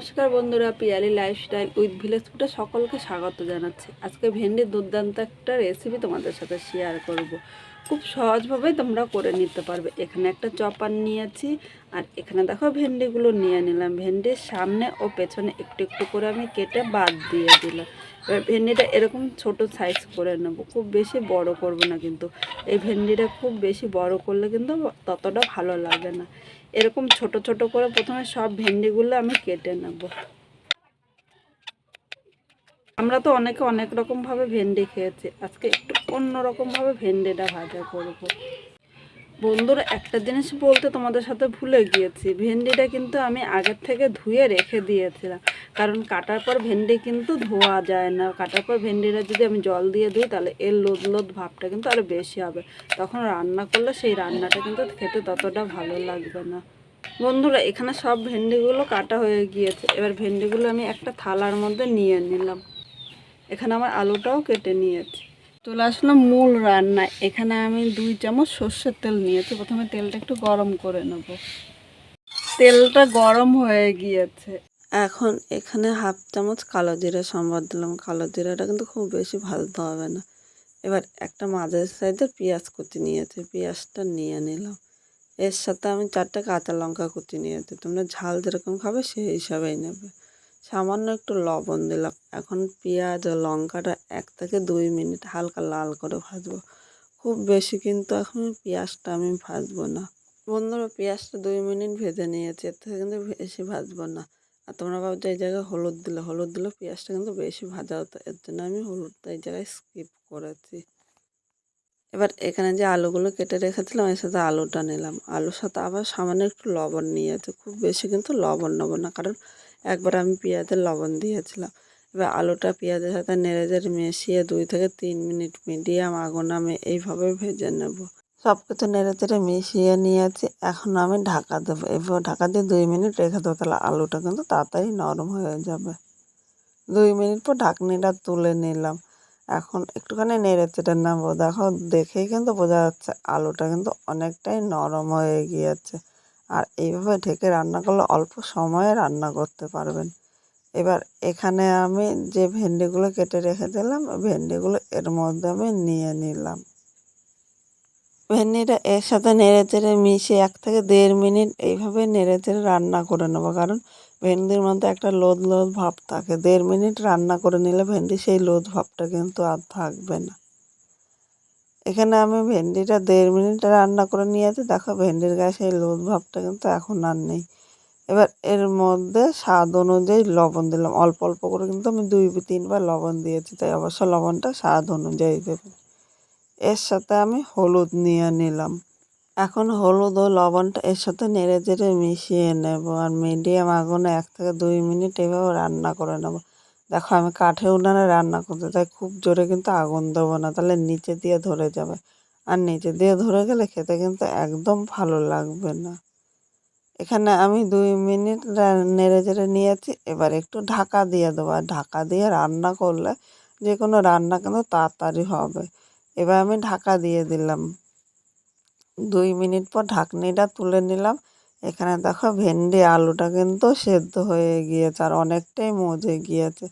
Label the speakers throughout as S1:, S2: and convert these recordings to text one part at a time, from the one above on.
S1: নমস্কার বন্ধুরা, Piyali lifestyle with village ফুডে সকলকে স্বাগত জানাচ্ছি আজকে ভেন্ডির দুর্দান্ত একটা রেসিপি তোমাদের সাথে শেয়ার করব। খুব সহজভাবে তোমরা করে নিতে পারবে। এখানে একটা চপার নিয়েছি, আর এখানে দেখো ভেন্ডিগুলো নিয়ে নিলাম। ভেন্ডির সামনে ও পেছনে একটু একটু করে আমি কেটে বাদ দিয়ে দিলাম। এবার ভেন্ডিটা এরকম ছোট সাইজ করে নেব। খুব বেশি বড় করব না কিন্তু। এই ভেন্ডিটা খুব বেশি বড় করলে কিন্তু ততটা ভালো লাগে না। এরকম ছোট ছোট করে প্রথমে সব ভেন্ডিগুলো আমি কেটে নেব। আমরা তো অনেকে অনেক রকমভাবে ভেন্ডি খেয়েছি। আজকে একটু অন্য রকমভাবে ভেন্ডিটা ভাজা করব। বন্ধুরা, একটা জিনিস বলতে তোমাদের সাথে ভুলে গিয়েছি। ভেন্ডিটা কিন্তু আমি আগের থেকে ধুয়ে রেখে দিয়েছিলাম। কারণ কাটার পর ভেন্ডি কিন্তু ধোয়া যায় না। কাটার পর ভেন্ডিটা যদি আমি জল দিয়ে ধুই, তাহলে এর লোদ লোদ ভাবটা কিন্তু আরও বেশি হবে। তখন রান্না করলে সেই রান্নাটা কিন্তু খেতে ততটা ভালো লাগবে না। বন্ধুরা, এখানে সব ভেন্ডিগুলো কাটা হয়ে গিয়েছে। এবার ভেন্ডিগুলো আমি একটা থালার মধ্যে নিয়ে নিলাম। এখানে আমার আলুটাও কেটে নিয়েছি। চলে আসলাম মূল রান্না এখানে আমি দুই চামচ সর্ষের তেল নিয়েছি। প্রথমে তেলটা একটু গরম করে নেব। তেলটা গরম হয়ে গিয়েছে। এখন এখানে হাফ চামচ কালো জিরা সম্বাদ দিলাম। কালো জিরাটা কিন্তু খুব বেশি ভাজতে হবে না। এবার একটা মাঝের সাইজের পেঁয়াজ কুচি নিয়েছি। পেঁয়াজটা নিয়ে নিলাম। এর সাথে আমি চারটে কাঁচা লঙ্কা কুচি নিয়েছি। তোমরা ঝাল যেরকম খাবে সেই হিসাবেই নেবে। সামান্য একটু লবণ দিলাম। এখন পেঁয়াজ ও লঙ্কাটা এক থেকে দুই মিনিট হালকা লাল করে ভাজবো। খুব বেশি কিন্তু এখন পেঁয়াজটা আমি ভাজবো না। বন্ধুরা, পেঁয়াজটা দুই মিনিট ভেজে নিয়েছি, এর থেকে কিন্তু বেশি ভাজবো না। আর তোমরা ভাবছ এই জায়গায় হলুদ দিলে হলুদ দিলে পেঁয়াজটা কিন্তু বেশি ভাজা হতো, এর জন্য আমি হলুদটা এই জায়গায় স্কিপ করেছি। এবার এখানে যে আলুগুলো কেটে রেখেছিলাম, এর সাথে আলুটা নিলাম। আলুর সাথে আবার সামান্য একটু লবণ নিয়েছে, খুব বেশি কিন্তু লবণ নেব না, কারণ একবার আমি পেঁয়াজের লবণ দিয়েছিলাম। এবার আলুটা পেঁয়াজের সাথে নেড়ে চেড়ে মিশিয়ে দুই থেকে তিন মিনিট মিডিয়াম আগুন আমি এইভাবে ভেজে নেব। সব কিছু নেড়ে চেড়ে মিশিয়ে নিয়েছি, এখন আমি ঢাকা দেবো। এবার ঢাকা দিয়ে দুই মিনিট রেখে দেবো, তাহলে আলুটা কিন্তু তাড়াতাড়ি নরম হয়ে যাবে। দুই মিনিট পর ঢাকনিটা তুলে নিলাম। এখন একটুখানি নেড়ে চেড়ে নেব। দেখো, দেখেই কিন্তু বোঝা যাচ্ছে আলুটা কিন্তু অনেকটাই নরম হয়ে গিয়েছে। আর এইভাবে ঢেকে রান্না করলে অল্প সময়ে রান্না করতে পারবেন। এবার এখানে আমি যে ভেন্ডিগুলো কেটে রেখে দিলাম ভেন্ডিগুলো এর মধ্যে আমি নিয়ে নিলাম। ভেন্ডিটা এর সাথে নেড়ে চেড়ে মিশিয়ে এক থেকে দেড় মিনিট এইভাবে নেড়ে চেড়ে রান্না করে নেব। কারণ ভেন্ডির মধ্যে একটা লোদ লোদ ভাব থাকে। দেড় মিনিট রান্না করে নিলে ভেন্ডি সেই লোদ ভাবটা কিন্তু আর থাকবে না। এখানে আমি ভেন্ডিটা দেড় মিনিট রান্না করে নিয়েছি। দেখো ভেন্ডির গায়ে সেই লোদ ভাবটা কিন্তু এখন আর নেই। এবার এর মধ্যে স্বাদ অনুযায়ী লবণ দিলাম। অল্প অল্প করে কিন্তু আমি দুই তিনবার লবণ দিয়েছি, তাই অবশ্য লবণটা স্বাদ অনুযায়ী দেবেন এর সাথে আমি হলুদ নিয়ে নিলাম। এখন হলুদ ও লবণটা এর সাথে নেড়ে চেড়ে মিশিয়ে নেব। আর মিডিয়াম আগুনে এক থেকে দুই মিনিট এভাবে রান্না করে নেব। দেখো, আমি কাঠে উনানে রান্না করতে তাই খুব জোরে কিন্তু আগুন দেবো না, তাহলে নিচে দিয়ে ধরে যাবে। আর নিচে দিয়ে ধরে গেলে খেতে কিন্তু একদম ভালো লাগবে না। এখানে আমি দুই মিনিট নেড়ে চেড়ে নিয়েছি, এবার একটু ঢাকা দিয়ে দেবো। আর ঢাকা দিয়ে রান্না করলে যে কোনো রান্না কিন্তু তাড়াতাড়ি হবে। এবার আমি ঢাকা দিয়ে দিলাম। দুই মিনিট পর ঢাকনিটা তুলে নিলাম। এখানে দেখো ভেন্ডি, আলুটা কিন্তু সেদ্ধ হয়ে গিয়েছে আর অনেকটাই মজে গিয়েছে।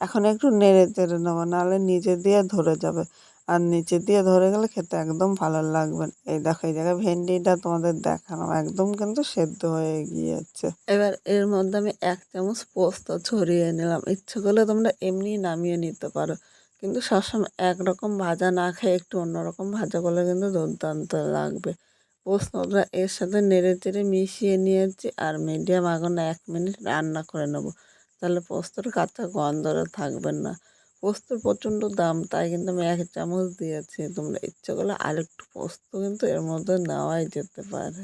S1: এখন একটু নেড়ে চেড়ে নেব, নাহলে নিচে দিয়ে ধরে যাবে। আর নিচে দিয়ে ধরে গেলে খেতে একদম ভালো লাগবে এই দেখো, এই জায়গায় ভেন্ডিটা তোমাদের দেখানো একদম কিন্তু সেদ্ধ হয়ে গিয়েছে। এবার এর মধ্যে আমি এক চামচ পোস্ত ছড়িয়ে নিলাম। ইচ্ছে করলে তোমরা এমনি নামিয়ে নিতে পারো। কিন্তু সবসময় একরকম ভাজা না খেয়ে একটু অন্যরকম ভাজা করলে কিন্তু দুর্দান্ত লাগবে। পোস্তটা এর সাথে নেড়ে চেড়ে মিশিয়ে নিয়েছি আর মিডিয়াম আগুনে এক মিনিট রান্না করে নেব। তাহলে পোস্তর কাঁচা গন্ধটা থাকবে না। পোস্তর প্রচণ্ড দাম, তাই কিন্তু আমি এক চামচ দিয়েছি। তোমরা ইচ্ছে করলে আরেকটু পোস্ত কিন্তু এর মধ্যে নেওয়াই যেতে পারে।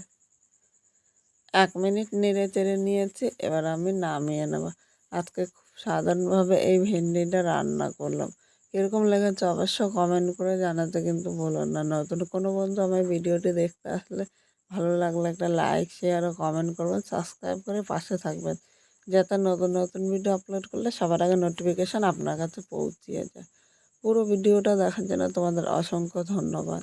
S1: এক মিনিট নেড়ে চেড়ে নিয়েছি, এবার আমি নামিয়ে নেব। আজকে খুব সাধারণভাবে এই ভেন্ডিটা রান্না করলাম। কীরকম লেগেছে, অবশ্য কমেন্ট করে জানাতে কিন্তু বলো না। নতুন কোনো বন্ধু আমার ভিডিওটি দেখতে আসলে ভালো লাগলে একটা লাইক শেয়ার ও কমেন্ট করবেন সাবস্ক্রাইব করে পাশে থাকবেন। যাতে নতুন নতুন ভিডিও আপলোড করলে সবার আগে নোটিফিকেশান আপনার কাছে পৌঁছিয়ে যায়। পুরো ভিডিওটা দেখার জন্য তোমাদের অসংখ্য ধন্যবাদ।